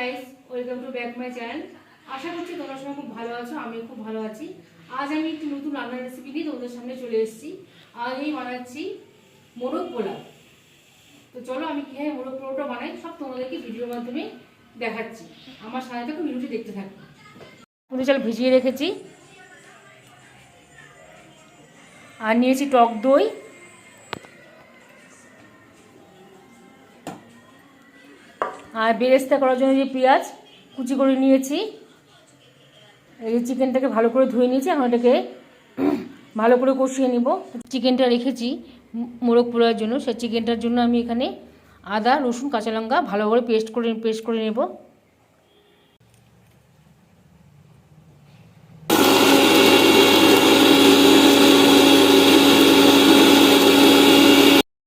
Guys welcome to back my channel আশা করছি তোমরা সবাই খুব ভালো আছো আমি খুব ভালো আছি। আজ আমি একটি নতুন রান্নার রেসিপি নিয়ে তোমাদের সামনে চলে এসেছি। আজ আমি বানাচ্ছি মোরগ পোলাও। তো চলো আমি কীভাবে মোরগ পোলাওটা বানাই, সব তোমাদেরকে ভিডিওর মাধ্যমে দেখাচ্ছি। আমার সাথে থেকে, ভিডিওটি দেখতে থাকো। পুরো চাল ভিজিয়ে রেখেছি। আর নিয়েছি টক দই। আর বেরেস্তা করার জন্য যে পেঁয়াজ কুচি করে নিয়েছি, এই চিকেনটাকে ভালো করে ধুয়ে নিয়েছি, এখন এটাকে ভালো করে কষিয়ে নিব। চিকেনটা রেখেছি মোরগ পোড়ার জন্য, সেই চিকেনটার জন্য আমি এখানে আদা, রসুন, কাঁচা লঙ্কা ভালো করে পেস্ট করে পেস্ট করে নেব।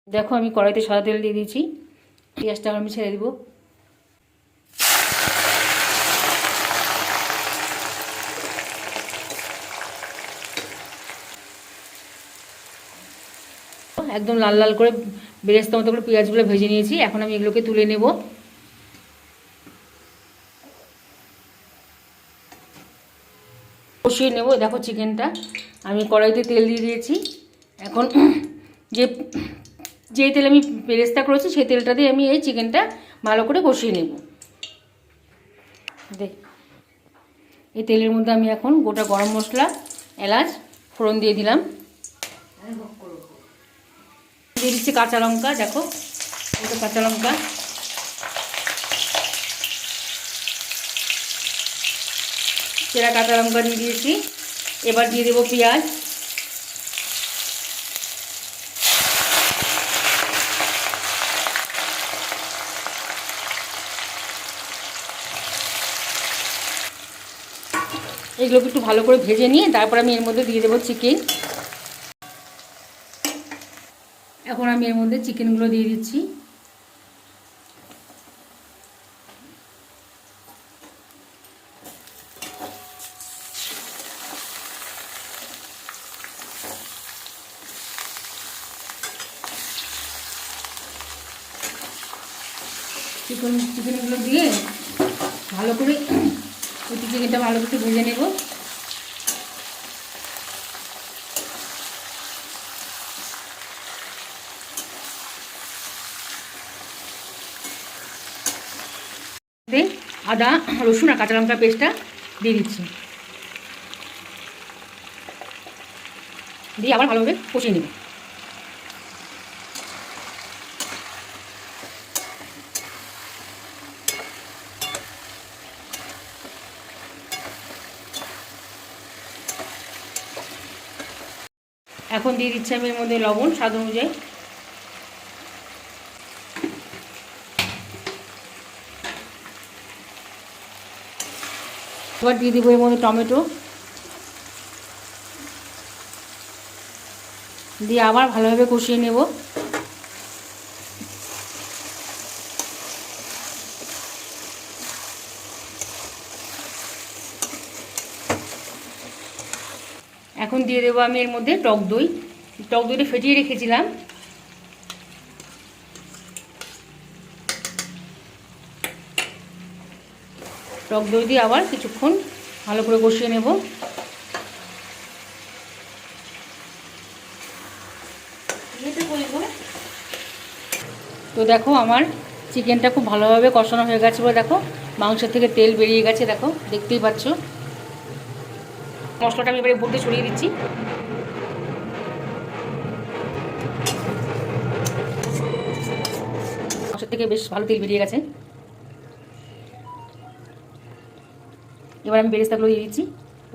দেখো আমি কড়াইতে সাদা তেল দিয়ে দিয়েছি, পেঁয়াজটা আমি ছেড়ে দিব। একদম লাল লাল করে বেরেস্তা মতো করে পেঁয়াজগুলো ভেজে নিয়েছি। এখন আমি এগুলোকে তুলে নেব। কষিয়ে নেব। দেখো চিকেনটা। আমি কড়াইতে তেল দিয়ে দিয়েছি। এখন যে যে তেল আমি বেরেস্তা করেছি, সেই তেলটা দিয়ে আমি এই চিকেনটা ভালো করে কষিয়ে নেব। দেখ, এই তেলের মধ্যে আমি এখন গোটা গরম মশলা, এলাচ, ফোড়ন দিয়ে দিলাম। দিয়ে দিচ্ছি কাঁচা লঙ্কা, দেখো এটা কাঁচা লঙ্কা। চেরা কাঁচা লঙ্কা দিয়ে দিয়েছি। এবার দিয়ে দেবো পেঁয়াজ। এগুলোকে একটু ভালো করে ভেজে নিয়ে তারপর আমি এর মধ্যে দিয়ে দেবো চিকেন এখন আমি এর মধ্যে চিকেনগুলো দিয়ে দিচ্ছি। চিকেন, চিকেনগুলো দিয়ে ভালো করে চিকেনটা ভালো করে ভেজে নেব। আদা, রসুন আর কাঁচা লঙ্কা পেস্টটা দিয়ে দিচ্ছি। দিয়ে আবার ভালোভাবে কষিয়ে নেব। এখন দিয়ে দিচ্ছি আমি এর মধ্যে লবণ, স্বাদ অনুযায়ী। এবার দিয়ে দিব এর মধ্যে টমেটো। দিয়ে আবার ভালোভাবে কষিয়ে নেব। এখন দিয়ে দেবো আমি এর মধ্যে টক দই। টক দইটা ফেটিয়ে রেখেছিলাম। টক দই দিয়ে আবার কিছুক্ষণ ভালো করে কষিয়ে নেব। তো দেখো আমার চিকেনটা খুব ভালোভাবে কষানো হয়ে গেছে বলে দেখো মাংসের থেকে তেল বেরিয়ে গেছে দেখো দেখতেই পাচ্ছ। মশলাটা আমি এবারে বলতে ছড়িয়ে দিচ্ছি। মাংসের থেকে বেশ ভালো তেল বেরিয়ে গেছে। এবার আমি বেরেস্তাগুলো দিয়ে দিচ্ছি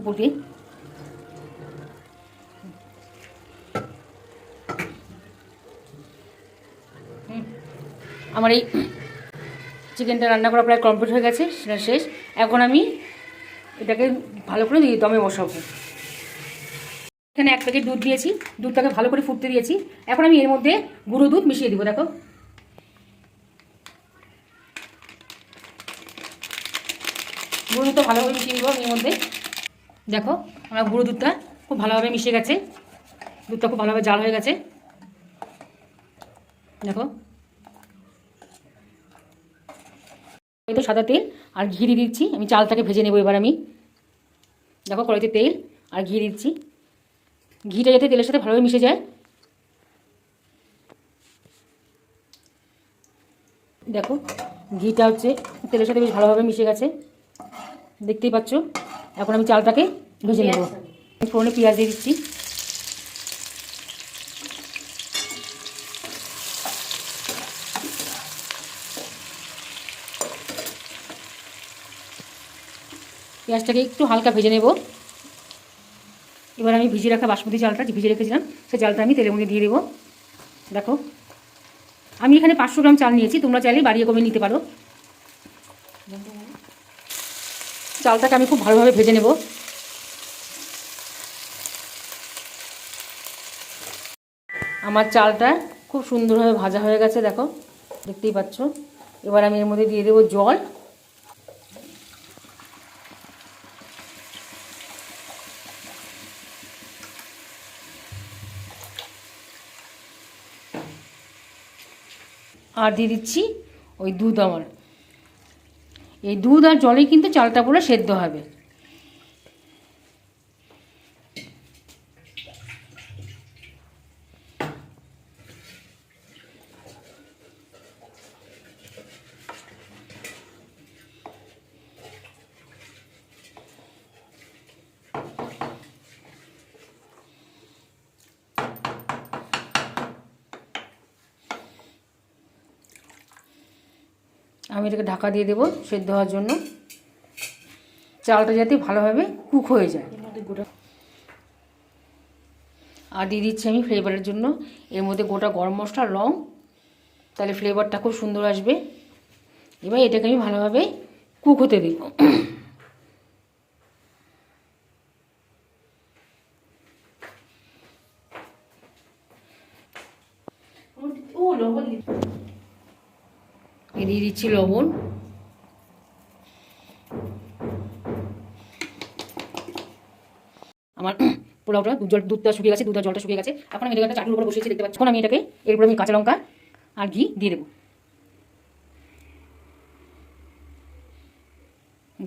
উপর দিয়ে। আমার এই চিকেনটা রান্না করা প্রায় কমপ্লিট হয়ে গেছে, সেটা শেষ। এখন আমি এটাকে ভালো করে দিয়ে দমে বসাবো। এখানে এক প্যাকেট দুধ দিয়েছি, দুধটাকে ভালো করে ফুটতে দিয়েছি। এখন আমি এর মধ্যে গুঁড়ো দুধ মিশিয়ে দিব, দেখো। গুঁড়ো দুধটা ভালোভাবে মিশিয়ে দিব এর মধ্যে। দেখো, আমার গুঁড়ো দুধটা খুব ভালোভাবে মিশে গেছে। দুধটা খুব ভালোভাবে জাল হয়ে গেছে। দেখো। তো সাদা তেল আর ঘি দিয়ে দিচ্ছি। আমি চালটাকে ভেজে নেব এবার আমি। দেখো, কড়াইতে তেল আর ঘি দিচ্ছি। ঘিটা যাতে তেলের সাথে ভালোভাবে মিশে যায়। দেখো, ঘিটা হচ্ছে তেলের সাথে বেশ ভালোভাবে মিশে গেছে। দেখতেই পাচ্ছ। এখন আমি চালটাকে ভেজে নেব। ফোড়নে পেঁয়াজ দিয়ে দিচ্ছি। পেঁয়াজটাকে একটু হালকা ভেজে নেব। এবার আমি ভিজিয়ে রাখা বাসমতি চালটা ভিজে রেখেছিলাম সেই চালটা আমি তেলের মধ্যে দিয়ে দেবো। দেখো আমি এখানে পাঁচশো গ্রাম চাল নিয়েছি তোমরা চাইলে বাড়িয়ে কমে নিতে পারো। চালটাকে আমি খুব ভালোভাবে ভেজে নেব। আমার চালটা খুব সুন্দরভাবে ভাজা হয়ে গেছে, দেখো, দেখতেই পাচ্ছ। এবার আমি এর মধ্যে দিয়ে দেবো জল। আর দিয়ে দিচ্ছি ওই দুধ আমার এই দুধ আর জলেই কিন্তু চালটা পুরো সেদ্ধ হবে। আমি এটাকে ঢাকা দিয়ে দেবো সেদ্ধ হওয়ার জন্য। চালটা যাতে ভালোভাবে কুক হয়ে যায়। আর দিয়ে দিচ্ছি আমি ফ্লেভারের জন্য। এর মধ্যে গোটা গরম মশলা, লং, তাহলে ফ্লেভারটা খুব সুন্দর আসবে। এবার এটাকে আমি ভালোভাবে কুক হতে দেব ও লবণ এ দিয়ে দিচ্ছি লবণ। আমার পোলাওটা জল দুধটা শুকিয়ে গেছে, দুধটা জলটা শুকিয়ে গেছে। এখন আমি এটাকে চাটুর উপরে বসিয়েছি, দেখতে পাচ্ছি? আমি এটাকে এরপর আমি কাঁচা লঙ্কা আর ঘি দিয়ে দেবো।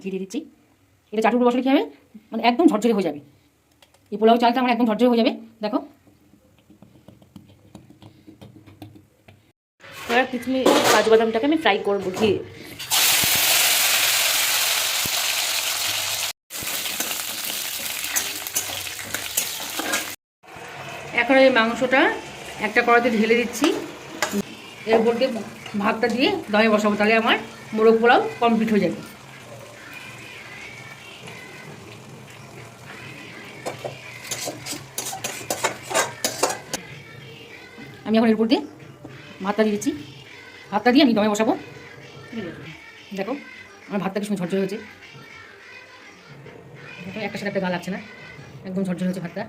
ঘি দিয়ে দিচ্ছি। এটা চাটুর উপরে বসলে কী হবে? মানে একদম ঝরঝরে হয়ে যাবে। এই পোলাও চালটা আমার একদম ঝরঝরে হয়ে যাবে। দেখো এবার কিচমি কাজু বাদামটাকে আমি ফ্রাই করব ঘি। এখন এই মাংসটা একটা কড়াইতে ঢেলে দিচ্ছি। এর দিয়ে ভাতটা দিয়ে দমে বসাবো, তাহলে আমার মোরগ পোলাও কমপ্লিট হয়ে যাবে। আমি এখন এর উপর দিয়ে ভাতটা দিয়ে দিচ্ছি। ভাতটা দিয়ে আমি দমে বসাবো। দেখো, আমার ভাতটা সুন্দর ঝরঝরে হয়েছে। একটা সাথে একটা গা লাগছে না। একদম ঝরঝরে হয়েছে ভাতটা।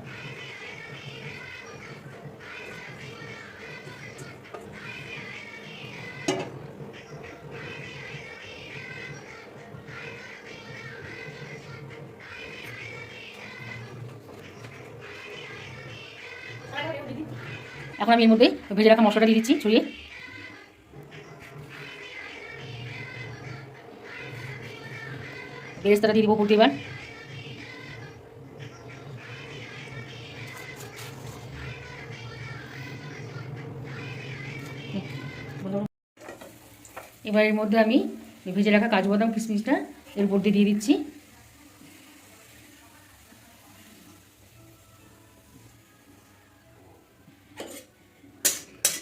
এখন আমি এর মধ্যে ভেজে রাখা মশলাটা দিয়ে দিচ্ছি, ছড়িয়ে। বেরেস্তাটা দিয়ে দিব করতে এবার এবার এর মধ্যে আমি ভেজে রাখা কাজু বাদাম, কিশমিশটা এর উপর দিয়ে দিয়ে দিচ্ছি।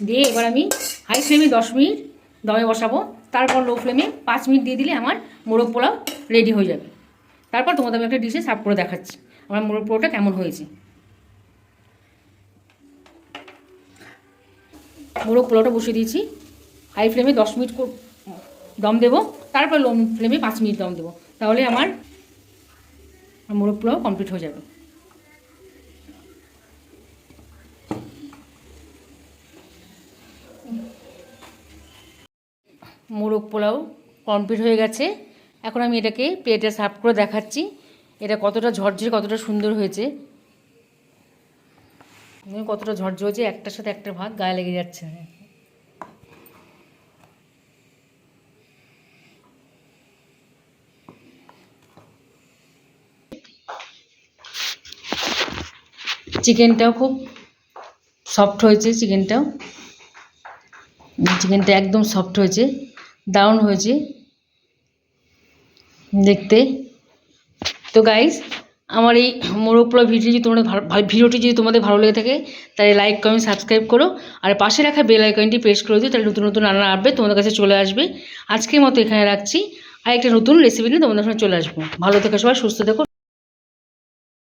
দিয়ে এবার আমি হাই ফ্লেমে দশ মিনিট দমে বসাবো। তারপর লো ফ্লেমে পাঁচ মিনিট দিয়ে দিলে আমার মোরগ পোলাও রেডি হয়ে যাবে। তারপর তোমাদের আমি একটা ডিশে সার্ভ করে দেখাচ্ছি। আমার মোরগ পোলাওটা কেমন হয়েছে। মোরগ পোলাওটা বসিয়ে দিয়েছি। হাই ফ্লেমে দশ মিনিট দম দেবো। তারপর লো ফ্লেমে পাঁচ মিনিট দম দেবো। তাহলে আমার মোরগ পোলাও কমপ্লিট হয়ে যাবে। মোরগ পোলাও কমপ্লিট হয়ে গেছে। এখন আমি এটাকে প্লেটে সার্ভ করে দেখাচ্ছি। এটা কতটা ঝরঝরে, কতটা সুন্দর হয়েছে। কতটা ঝরঝর হয়েছে, একটার সাথে একটা ভাত গায়ে লেগে যাচ্ছে। চিকেনটাও খুব সফট হয়েছে, চিকেনটাও। চিকেনটা একদম সফট হয়েছে দারুণ হয়েছে। দেখতে। তো গাইজ আমার এই মোর উপর ভিডিও যদি তোমাদের ভালো ভিডিওটি যদি তোমাদের ভালো লেগে থাকে, তাহলে লাইক কমেন্ট সাবস্ক্রাইব করো। আর পাশে রাখা বেল আইকনটি প্রেস করে দিও, তাহলে নতুন নতুন রান্না আসবে তোমাদের কাছে চলে আসবে। আজকের মতো এখানে রাখছি। আর একটা নতুন রেসিপি নিয়ে তোমাদের সঙ্গে চলে আসব। ভালো থেকো সবাই, সুস্থ থেকো।